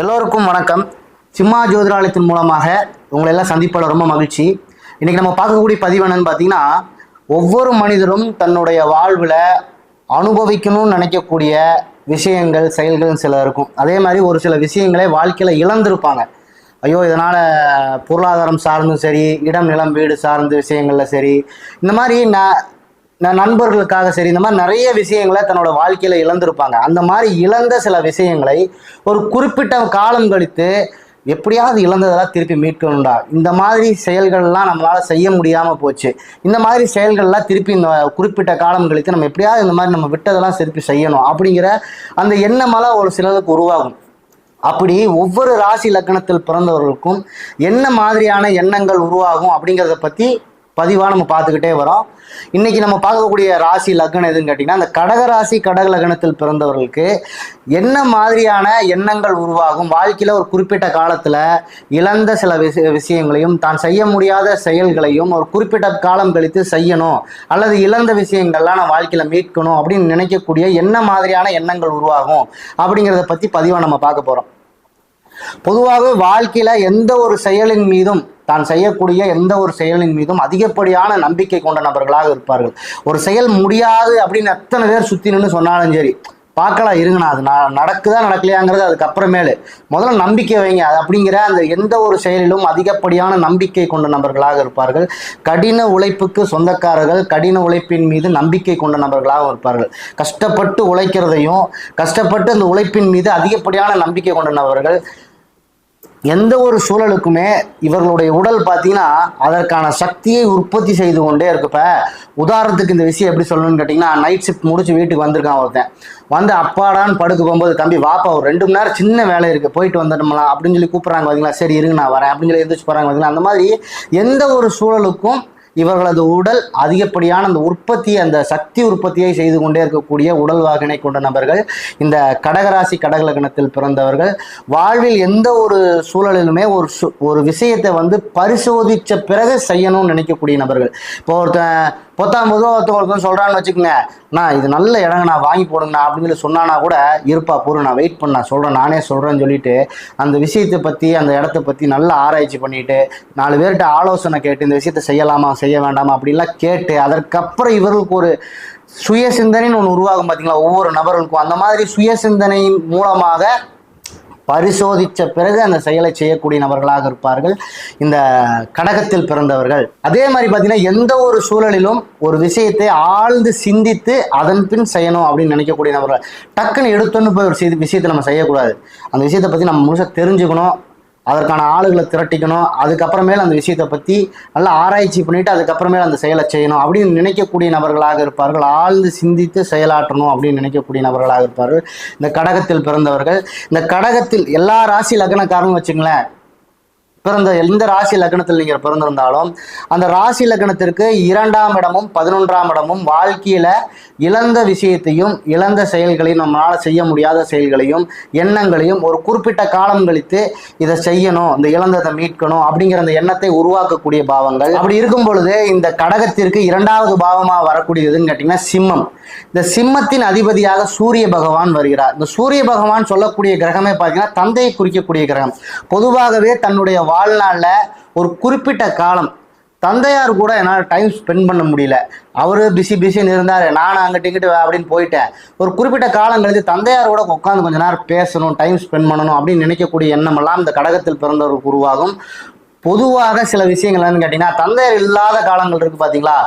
எல்லோருக்கும் வணக்கம். சிம்மா ஜோதிராலயத்தின் மூலமாக உங்களை எல்லாம் சந்திப்பதில் ரொம்ப மகிழ்ச்சி. இன்னைக்கு நம்ம பார்க்கக்கூடிய பதிவு என்னன்னு பார்த்தீங்கன்னா ஒவ்வொரு மனிதரும் தன்னுடைய வாழ்வில் அனுபவிக்கணும்னு நினைக்கக்கூடிய விஷயங்கள் செயல்கள் சில இருக்கும். அதே மாதிரி ஒரு சில விஷயங்களை வாழ்க்கையில் இழந்திருப்பாங்க. ஐயோ இதனால் பொருளாதாரம் சார்ந்தும் சரி இடம் நிலம் வீடு சார்ந்த விஷயங்களில் சரி இந்த மாதிரி நான் நண்பர்களுக்காக சரி இந்த மாதிரி நிறைய விஷயங்களை தன்னோட வாழ்க்கையில் இழந்திருப்பாங்க. அந்த மாதிரி இழந்த சில விஷயங்களை ஒரு குறிப்பிட்ட காலம் கழித்து எப்படியாவது இழந்ததெல்லாம் திருப்பி மீட்கணும்டா. இந்த மாதிரி செயல்கள்லாம் நம்மளால் செய்ய முடியாமல் போச்சு. இந்த மாதிரி செயல்கள்லாம் திருப்பி இந்த குறிப்பிட்ட காலம் கழித்து நம்ம எப்படியாவது இந்த மாதிரி நம்ம விட்டதெல்லாம் திருப்பி செய்யணும் அப்படிங்கிற அந்த எண்ணமெல்லாம் ஒரு சிலருக்கு உருவாகும். அப்படி ஒவ்வொரு ராசி லக்னத்தில் பிறந்தவர்களுக்கும் என்ன மாதிரியான எண்ணங்கள் உருவாகும் அப்படிங்கிறத பற்றி பதிவாக நம்ம பார்த்துக்கிட்டே வரோம். இன்னைக்கு நம்ம பார்க்கக்கூடிய ராசி லக்னம் எதுன்னு கேட்டிங்கன்னா அந்த கடக ராசி கடக லக்னத்தில் பிறந்தவர்களுக்கு என்ன மாதிரியான எண்ணங்கள் உருவாகும்? வாழ்க்கையில் ஒரு குறிப்பிட்ட காலத்தில் இழந்த சில விஷய விஷயங்களையும் தான் செய்ய முடியாத செயல்களையும் ஒரு குறிப்பிட்ட காலம் கழித்து செய்யணும். அல்லது இழந்த விஷயங்கள்லாம் நான் வாழ்க்கையில் மீட்கணும் அப்படின்னு நினைக்கக்கூடிய என்ன மாதிரியான எண்ணங்கள் உருவாகும்? அப்படிங்கிறத பற்றி பதிவாக நம்ம பார்க்க போகிறோம் பொதுவாகவே வாழ்க்கையில் எந்த ஒரு செயலின் மீதும் தான் செய்யக்கூடிய எந்த ஒரு செயலின் மீதும் அதிகப்படியான நம்பிக்கை கொண்ட நபர்களாக இருப்பார்கள். ஒரு செயல் முடியாது அப்படின்னு எத்தனை பேர் சுத்தி நின்று சொன்னாலும் சரி பார்க்கலாம் இருங்கண்ணா அது நான் நடக்குதா நடக்கலையாங்கிறது அதுக்கப்புறமேலு முதல்ல நம்பிக்கை வைங்க. அது அப்படிங்கிற அந்த எந்த ஒரு செயலிலும் அதிகப்படியான நம்பிக்கை கொண்ட நபர்களாக இருப்பார்கள். கடின உழைப்புக்கு சொந்தக்காரர்கள் கடின உழைப்பின் மீது நம்பிக்கை கொண்ட நபர்களாக இருப்பார்கள். கஷ்டப்பட்டு உழைக்கிறதையும் கஷ்டப்பட்டு அந்த உழைப்பின் மீது அதிகப்படியான நம்பிக்கை கொண்ட நபர்கள் எந்த ஒரு சூழலுக்குமே இவர்களுடைய உடல் பார்த்தீங்கன்னா அதற்கான சக்தியை உற்பத்தி செய்து கொண்டே இருக்குப்ப உதாரணத்துக்கு இந்த விஷயம் எப்படி சொல்லணும்னு கேட்டிங்கன்னா நைட் ஷிஃப்ட் முடிச்சு வீட்டுக்கு வந்திருக்கான் ஒருத்தன். வந்து அப்பாடான்னு படுக்க போகும்போது தம்பி வாப்பா ஒரு ரெண்டு மணி நேரம் சின்ன வேலை இருக்குது போயிட்டு வந்துட்டோம்லாம் அப்படின்னு சொல்லி கூப்பிட்றாங்க பார்த்தீங்களா சரி இருங்க நான் வரேன். அப்படின்னு சொல்லி எந்திரிச்சு போகிறாங்க பார்த்தீங்களா அந்த மாதிரி எந்த ஒரு சூழலுக்கும் இவர்களது உடல் அதிகப்படியான அந்த உற்பத்தி அந்த சக்தி உற்பத்தியை செய்து கொண்டே இருக்கக்கூடிய உடல் வாகினை கொண்ட நபர்கள் இந்த கடகராசி கடகலகணத்தில் பிறந்தவர்கள் வாழ்வில் எந்த ஒரு சூழலிலுமே ஒரு சு- ஒரு விஷயத்தை வந்து பரிசோதித்த பிறகு செய்யணும்னு நினைக்கக்கூடிய நபர்கள். இப்போ ஒருத்தன் பத்தாம் பொதுவாக ஒருத்தன் சொல்கிறான்னு வச்சுக்கோங்க நான் இது நல்ல இடங்க நான் வாங்கி போடுங்கண்ணா அப்படின்னு சொல்லி சொன்னானா கூட இருப்பா பொருள் நான் வெயிட் பண்ண சொல்கிறேன் நானே சொல்கிறேன்னு சொல்லிட்டு அந்த விஷயத்தை பற்றி அந்த இடத்த பற்றி நல்லா ஆராய்ச்சி பண்ணிட்டு நாலு பேர்கிட்ட ஆலோசனை கேட்டு இந்த விஷயத்தை செய்யலாமா செய்ய செய்ய வேண்டாமா அப்படிலாம் கேட்டு அதற்கப்புறம் இவர்களுக்கு ஒரு சுய சிந்தனைன்னு ஒன்று உருவாகும் பார்த்தீங்களா ஒவ்வொரு நபர்களுக்கும். அந்த மாதிரி சுய சிந்தனையின் மூலமாக பரிசோதித்த பிறகு அந்த செயலை செய்யக்கூடிய நபர்களாக இருப்பார்கள். இந்த கடகத்தில் பிறந்தவர்கள். அதே மாதிரி பார்த்தீங்கன்னா எந்த ஒரு சூழலிலும் ஒரு விஷயத்தை ஆழ்ந்து சிந்தித்து அதன் பின் செய்யணும் அப்படின்னு நினைக்கக்கூடிய நபர்கள். டக்குன்னு எடுத்தோன்னு போய் ஒரு விஷயத்தை நம்ம செய்யக்கூடாது. அந்த விஷயத்தை பற்றி நம்ம முழுசாக தெரிஞ்சுக்கணும். அதற்கான ஆளுகளை திரட்டிக்கணும். அதுக்கப்புறமேல அந்த விஷயத்தை பற்றி நல்லா ஆராய்ச்சி பண்ணிட்டு அதுக்கப்புறமேல அந்த செயலை செய்யணும் அப்படின்னு நினைக்கக்கூடிய நபர்களாக இருப்பார்கள். ஆழ்ந்து சிந்தித்து செயலாற்றணும் அப்படின்னு நினைக்கக்கூடிய நபர்களாக இருப்பார்கள். இந்த கடகத்தில் பிறந்தவர்கள். இந்த கடகத்தில் எல்லா ராசி லக்னக்காரனும் வச்சுங்களேன் பிறந்த எந்த ராசி லக்னத்தில் நீங்கள் பிறந்திருந்தாலும் அந்த ராசி லக்னத்திற்கு இரண்டாம் இடமும் பதினொன்றாம் இடமும் வாழ்க்கையில் இழந்த விஷயத்தையும் இழந்த செயல்களையும் நம்மளால் செய்ய முடியாத செயல்களையும் எண்ணங்களையும் ஒரு குறிப்பிட்ட காலம் கழித்து இதை செய்யணும் இந்த இழந்ததை மீட்கணும் அப்படிங்கிற அந்த எண்ணத்தை உருவாக்கக்கூடிய பாவங்கள். அப்படி இருக்கும் பொழுது இந்த கடகத்திற்கு இரண்டாவது பாவமாக வரக்கூடியதுன்னு கேட்டிங்கன்னா சிம்மம். இந்த சிம்மத்தின் அதிபதியாக சூரிய பகவான் வருகிறார். இந்த சூரிய பகவான் சொல்லக்கூடிய கிரகமே பார்த்தீங்கன்னா தந்தையை குறிக்கக்கூடிய கிரகம். பொதுவாகவே தன்னுடைய வாழ்நாளில் ஒரு குறிப்பிட்ட காலம். தந்தையார் கூட என்னால் டைம் ஸ்பெண்ட் பண்ண முடியல. அவரு பிஸி பிஸின்னு இருந்தார். நான் அங்கிட்ட இங்கிட்டு அப்படின்னு போயிட்டேன். ஒரு குறிப்பிட்ட காலம் கழித்து தந்தையார் கூட உட்காந்து கொஞ்ச நேரம் பேசணும் டைம் ஸ்பெண்ட் பண்ணணும் அப்படின்னு நினைக்கக்கூடிய எண்ணமெல்லாம் இந்த கடகத்தில் பிறந்தவருக்கு உருவாகும். பொதுவாக சில விஷயங்கள் என்னன்னு கேட்டிங்கன்னா தந்தையார் இல்லாத காலங்கள் இருக்குது பார்த்தீங்களா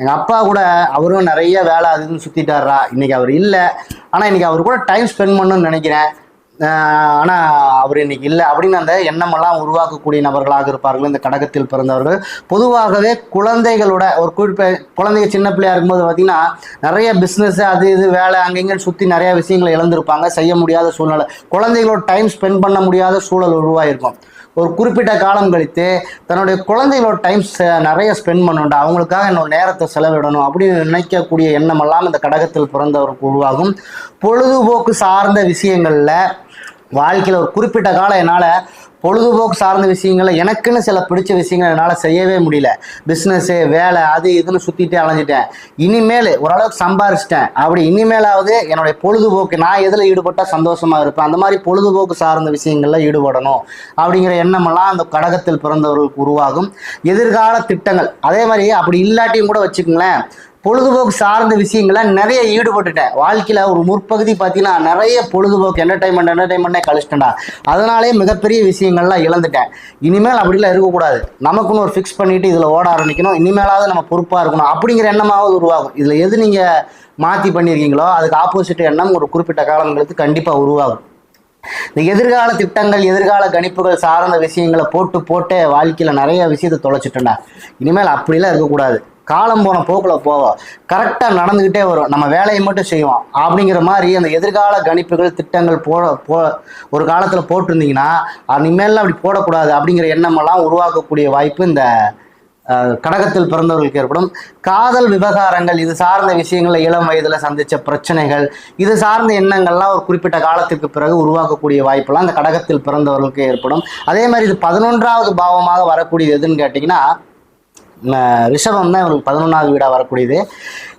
எங்கள் அப்பா கூட அவரும் நிறைய வேலை அதுன்னு சுற்றிட்டாரா இன்றைக்கி அவர் இல்லை. ஆனால் இன்றைக்கி அவர் கூட டைம் ஸ்பெண்ட் பண்ணணும்னு நினைக்கிறேன். ஆனால் அவர் இன்னைக்கு இல்லை அப்படின்னு அந்த எண்ணமெல்லாம் உருவாக்கக்கூடிய நபர்களாக இருப்பார்கள். இந்த கடகத்தில் பிறந்தவர்கள். பொதுவாகவே குழந்தைகளோட ஒரு குறிப்ப குழந்தைங்க சின்ன பிள்ளையா இருக்கும்போது பார்த்திங்கன்னா நிறைய பிஸ்னஸ் அது இது வேலை அங்கங்கே சுற்றி நிறைய விஷயங்களை இழந்திருப்பாங்க. செய்ய முடியாத சூழ்நிலை. குழந்தைகளோட டைம் ஸ்பெண்ட் பண்ண முடியாத சூழல் உருவாயிருக்கும். ஒரு குறிப்பிட்ட காலம் கழித்து தன்னுடைய குழந்தைகளோட டைம் நிறைய ஸ்பெண்ட் பண்ணணும்டா அவங்களுக்காக என்னோட நேரத்தை செலவிடணும் அப்படின்னு நினைக்கக்கூடிய எண்ணமெல்லாம் இந்த கடகத்தில் பிறந்தவருக்கு உருவாகும். பொழுதுபோக்கு சார்ந்த விஷயங்களில் வாழ்க்கையில் ஒரு குறிப்பிட்ட காலம் என்னால் பொழுதுபோக்கு சார்ந்த விஷயங்களை எனக்குன்னு சில பிடிச்ச விஷயங்கள் என்னால் செய்யவே முடியல. பிஸ்னஸ்ஸு வேலை அது இதுன்னு சுற்றிட்டு அலைஞ்சிட்டேன். இனிமேல் ஓரளவுக்கு சம்பாரிச்சிட்டேன். அப்படி இனிமேலாவது என்னுடைய பொழுதுபோக்கு நான் எதில் ஈடுபட்டால் சந்தோஷமாக இருப்பேன்? அந்த மாதிரி பொழுதுபோக்கு சார்ந்த விஷயங்களில் ஈடுபடணும். அப்படிங்கிற எண்ணமெல்லாம் அந்த கடகத்தில் பிறந்தவர்களுக்கு உருவாகும். எதிர்கால திட்டங்கள் அதே மாதிரி அப்படி இல்லாட்டியும் கூட வச்சுக்கோங்களேன். பொழுதுபோக்கு சார்ந்த விஷயங்கள நிறைய ஈடுபட்டுட்டேன். வாழ்க்கையில் ஒரு முற்பகுதி பார்த்தீங்கன்னா நிறைய பொழுதுபோக்கு என்டர்டைன்மெண்ட் என்டர்டைன்மெண்ட்டே கழிச்சிட்டேன்டா. அதனாலே மிகப்பெரிய விஷயங்கள்லாம் இழந்துட்டேன். இனிமேல் அப்படிலாம் இருக்கக்கூடாது. நமக்குன்னு ஒரு ஃபிக்ஸ் பண்ணிட்டு இதில் ஓட ஆரம்பிக்கணும். இனிமேலாவது நம்ம பொறுப்பாக இருக்கணும். அப்படிங்கிற எண்ணமாவது உருவாகும். இதில் எது நீங்கள் மாற்றி பண்ணியிருக்கீங்களோ அதுக்கு ஆப்போசிட் எண்ணம் ஒரு குறிப்பிட்ட காலங்களுக்கு கண்டிப்பாக உருவாகும். இந்த எதிர்கால திட்டங்கள் எதிர்கால கணிப்புகள் சார்ந்த விஷயங்களை போட்டு போட்டே வாழ்க்கையில் நிறைய விஷயத்தை தொலைச்சிட்டேன்டா. இனிமேல் அப்படிலாம் இருக்கக்கூடாது. காலம் போன போக்கில் போவோம் கரெக்டாக நடந்துக்கிட்டே வரும். நம்ம வேலையை மட்டும் செய்வோம். அப்படிங்கிற மாதிரி அந்த எதிர்கால கணிப்புகள் திட்டங்கள் போ போ ஒரு காலத்தில் போட்டிருந்தீங்கன்னா இனிமேல்லாம் அப்படி போடக்கூடாது அப்படிங்கிற எண்ணமெல்லாம் உருவாக்கக்கூடிய வாய்ப்பு இந்த கடகத்தில் பிறந்தவர்களுக்கு ஏற்படும். காதல் விவகாரங்கள் இது சார்ந்த விஷயங்களை இளம் வயதில் சந்தித்த பிரச்சனைகள் இது சார்ந்த எண்ணங்கள்லாம் ஒரு குறிப்பிட்ட காலத்திற்கு பிறகு உருவாக்கக்கூடிய வாய்ப்பெல்லாம் இந்த கடகத்தில் பிறந்தவர்களுக்கு ஏற்படும். அதே மாதிரி இது பதினொன்றாவது பாவமாக வரக்கூடியது எதுன்னு கேட்டிங்கன்னா ரிஷபம் தான் இவருக்கு பதினொன்றாவது வீடாக வரக்கூடியது.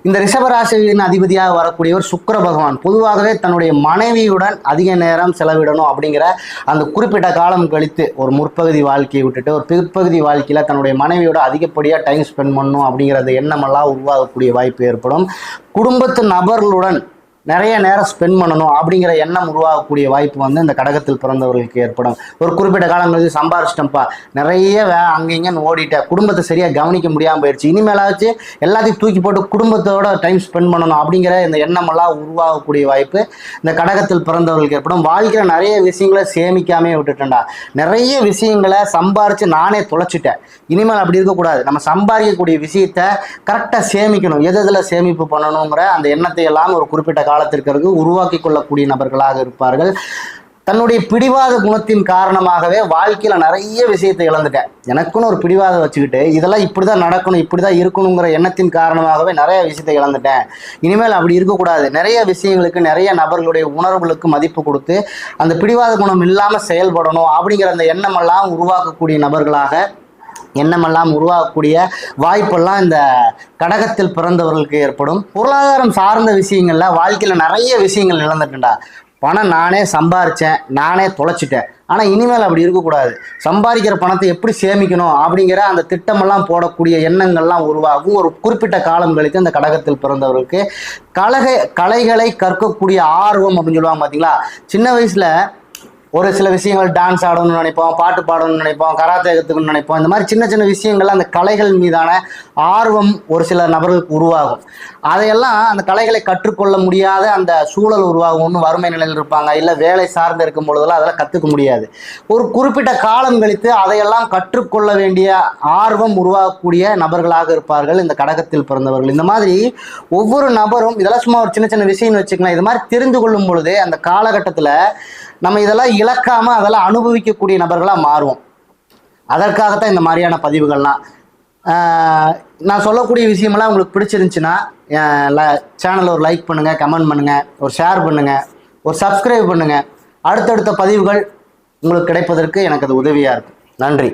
இந்த ரிஷபராசியின் அதிபதியாக வரக்கூடியவர் சுக்கர பகவான். பொதுவாகவே தன்னுடைய மனைவியுடன் அதிக நேரம் செலவிடணும் அப்படிங்கிற அந்த குறிப்பிட்ட காலம் கழித்து ஒரு முற்பகுதி வாழ்க்கையை விட்டுட்டு ஒரு பிற்பகுதி வாழ்க்கையில் தன்னுடைய மனைவியோட அதிகப்படியாக டைம் ஸ்பெண்ட் பண்ணணும் அப்படிங்கிற அந்த எண்ணமெல்லாம் உருவாகக்கூடிய வாய்ப்பு ஏற்படும். குடும்பத்து நபர்களுடன் நிறைய நேரம் ஸ்பெண்ட் பண்ணணும் அப்படிங்கிற எண்ணம் உருவாகக்கூடிய வாய்ப்பு வந்து இந்த கடகத்தில் பிறந்தவர்களுக்கு ஏற்படும். ஒரு குறிப்பிட்ட காலங்களுக்கு சம்பாரிச்சிட்டோம்ப்பா. நிறைய வே அங்கே இங்கேன்னு ஓடிட்டேன் குடும்பத்தை சரியாக கவனிக்க முடியாமல் போயிடுச்சு. இனிமேலாச்சு எல்லாத்தையும் தூக்கி போட்டு குடும்பத்தோட டைம் ஸ்பெண்ட் பண்ணணும் அப்படிங்கிற இந்த எண்ணமெல்லாம் உருவாகக்கூடிய வாய்ப்பு இந்த கடகத்தில் பிறந்தவர்களுக்கு ஏற்படும். வாழ்க்கையில் நிறைய விஷயங்களை சேமிக்காமே விட்டுட்டேன்டா. நிறைய விஷயங்களை சம்பாரித்து நானே தொலைச்சிட்டேன். இனிமேல் அப்படி இருக்கக்கூடாது. நம்ம சம்பாதிக்கக்கூடிய விஷயத்த கரெக்டாக சேமிக்கணும். எது எதில் சேமிப்பு பண்ணணுங்கிற அந்த எண்ணத்தை எல்லாம் ஒரு குறிப்பிட்ட காலத்திற்கு உருவாக்கி கொள்ளக்கூடிய நபர்களாக இருப்பார்கள். தன்னுடைய பிடிவாத குணத்தின் காரணமாகவே வாழ்க்கையில் நிறைய விஷயத்தை இழந்துட்டேன். எனக்குன்னு ஒரு பிடிவாதம் வச்சுக்கிட்டு இதெல்லாம் இப்படி தான் நடக்கணும் இப்படி தான் இருக்கணுங்கிற எண்ணத்தின் காரணமாகவே நிறைய விஷயத்தை இழந்துட்டேன். இனிமேல் அப்படி இருக்கக்கூடாது. நிறைய விஷயங்களுக்கு நிறைய நபர்களுடைய உணர்வுகளுக்கு மதிப்பு கொடுத்து அந்த பிடிவாத குணம் இல்லாமல் செயல்படணும் அப்படிங்கிற அந்த எண்ணமெல்லாம் உருவாக்கக்கூடிய நபர்களாக எண்ணமெல்லாம் உருவாகக்கூடிய வாய்ப்பெல்லாம் இந்த கடகத்தில் பிறந்தவர்களுக்கு ஏற்படும். பொருளாதாரம் சார்ந்த விஷயங்கள்ல வாழ்க்கையில் நிறைய விஷயங்கள் இழந்துட்டேன்டா பணம் நானே சம்பாரித்தேன் நானே தொலைச்சிட்டேன். ஆனால் இனிமேல் அப்படி இருக்கக்கூடாது. சம்பாதிக்கிற பணத்தை எப்படி சேமிக்கணும் அப்படிங்கிற அந்த திட்டமெல்லாம் போடக்கூடிய எண்ணங்கள்லாம் உருவாகும். ஒரு குறிப்பிட்ட காலம் கழித்து அந்த கடகத்தில் பிறந்தவர்களுக்கு கலகை கலைகளை கற்கக்கூடிய ஆர்வம் அப்படின்னு சொல்லுவாங்க பார்த்தீங்களா சின்ன வயசில் ஒரு சில விஷயங்கள் டான்ஸ் ஆடணும்னு நினைப்போம் பாட்டு பாடணும்னு நினைப்போம் கராத்தே கற்றுக்கணும்னு நினைப்போம். இந்த மாதிரி சின்ன சின்ன விஷயங்கள்ல அந்த கலைகள் மீதான ஆர்வம் ஒரு சில நபர்களுக்கு உருவாகும். அதையெல்லாம் அந்த கலைகளை கற்றுக்கொள்ள முடியாத அந்த சூழல் உருவாகும் ஒன்று வறுமை நிலையில் இருப்பாங்க. இல்லை வேலை சார்ந்து இருக்கும் பொழுதெல்லாம் அதெல்லாம் கற்றுக்க முடியாது. ஒரு குறிப்பிட்ட காலம் கழித்து அதையெல்லாம் கற்றுக்கொள்ள வேண்டிய ஆர்வம் உருவாகக்கூடிய நபர்களாக இருப்பார்கள் இந்த கடகத்தில் பிறந்தவர்கள். இந்த மாதிரி ஒவ்வொரு நபரும் இதெல்லாம் சும்மா ஒரு சின்ன சின்ன விஷயம்னு வச்சுக்கலாம் இது மாதிரி தெரிந்து கொள்ளும் பொழுது அந்த காலகட்டத்தில் நம்ம இதெல்லாம் இழக்காம அதெல்லாம் அனுபவிக்கக்கூடிய நபர்களாக மாறுவோம். அதற்காகத்தான் இந்த மாதிரியான பதிவுகள்லாம். நான் சொல்லக்கூடிய விஷயமெல்லாம் உங்களுக்கு பிடிச்சிருந்துச்சுன்னா சேனலை ஒரு லைக் பண்ணுங்கள் கமெண்ட் பண்ணுங்கள் ஒரு ஷேர் பண்ணுங்கள் ஒரு சப்ஸ்கிரைப் பண்ணுங்கள் அடுத்தடுத்த பதிவுகள் உங்களுக்கு கிடைப்பதற்கு எனக்கு அது உதவியாக இருக்கும். நன்றி.